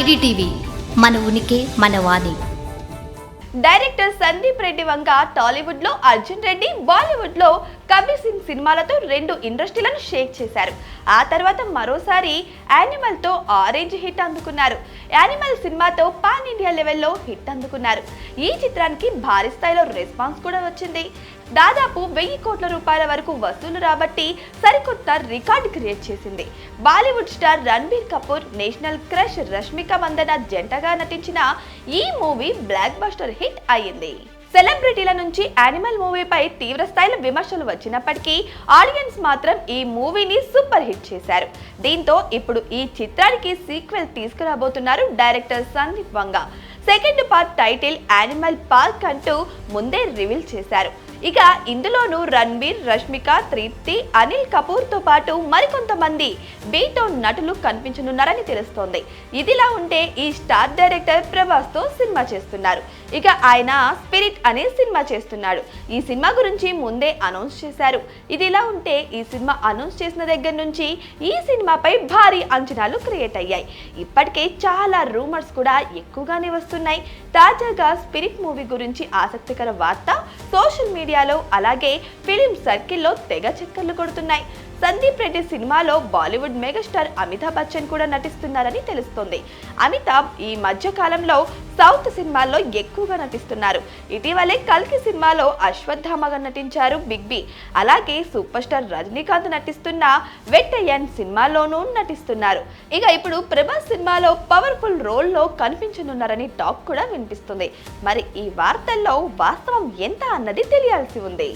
IDTV మన ఉనికి మన వాణి. డైరెక్టర్ సందీప్ రెడ్డి వంగ టాలీవుడ్లో అర్జున్ రెడ్డి బాలీవుడ్లో కబీర్ సింగ్ సినిమాలతో రెండు ఇండస్ట్రీలను షేక్ చేశారు. ఆ తర్వాత మరోసారి యానిమల్తో ఆరెంజ్ హిట్ అందుకున్నారు. యానిమల్ సినిమాతో పాన్ ఇండియా లెవెల్లో హిట్ అందుకున్నారు. ఈ చిత్రానికి భారీ స్థాయిలో రెస్పాన్స్ కూడా వచ్చింది. దాదాపు వెయ్యి కోట్ల రూపాయల వరకు వసూలు రాబట్టి సరికొత్త రికార్డ్ క్రియేట్ చేసింది. Bollywood star Ranbir Kapoor national crush Rashmika Mandanna జంటగా నటించిన ఈ మూవీ బ్లాక్ బస్టర్ హిట్ అయింది సెలబ్రిటీల నుంచి యానిమల్ మూవీపై తీవ్ర స్థాయిలో విమర్శలు వచ్చినప్పటికీ ఆడియన్స్ మాత్రం ఈ మూవీని సూపర్ హిట్ చేశారు. దీంతో ఇప్పుడు ఈ చిత్రానికి sequel తీసుకురాబోతున్నారు director Sandeep Vanga. Second part title animal park అంటూ ముందే రివీల్ చేశారు. ఇక ఇందులోనూ రణ్వీర్ రష్మిక తృప్తి అనిల్ కపూర్తో పాటు మరికొంతమంది బీటౌన్ నటులు కనిపించనున్నారని తెలుస్తోంది. ఇదిలా ఉంటే ఈ స్టార్ డైరెక్టర్ ప్రభాస్తో సినిమా చేస్తున్నారు. ఇక ఆయన స్పిరిట్ అనే సినిమా చేస్తున్నాడు. ఈ సినిమా గురించి ముందే అనౌన్స్ చేశారు. ఇదిలా ఉంటే ఈ సినిమా అనౌన్స్ చేసిన దగ్గర నుంచి ఈ సినిమాపై భారీ అంచనాలు క్రియేట్ అయ్యాయి. ఇప్పటికే చాలా రూమర్స్ కూడా ఎక్కువగానే వస్తున్నాయి. తాజాగా స్పిరిట్ మూవీ గురించి ఆసక్తికర వార్త సోషల్ మీడియా మీడియాలో అలాగే ఫిలిం సర్కిల్లో తెగ చక్కర్లు కొడుతున్నాయి. సందీప్ రెడ్డి సినిమాలో బాలీవుడ్ మెగాస్టార్ అమితాబ్ బచ్చన్ కూడా నటిస్తున్నారని తెలుస్తోంది. అమితాబ్ ఈ మధ్య కాలంలో సౌత్ సినిమాల్లో ఎక్కువగా నటిస్తున్నారు. ఇటీవలే కల్కి సినిమాలో అశ్వత్థామగా నటించారు బిగ్ బి. అలాగే సూపర్ స్టార్ రజనీకాంత్ నటిస్తున్న వెట్టయ్యన్ సినిమాలోనూ నటిస్తున్నారు. ఇక ఇప్పుడు ప్రభాస్ సినిమాలో పవర్ఫుల్ రోల్లో కనిపించనున్నారని టాక్ కూడా వినిపిస్తుంది. మరి ఈ వార్తల్లో వాస్తవం ఎంత అన్నది తెలియాల్సి ఉంది.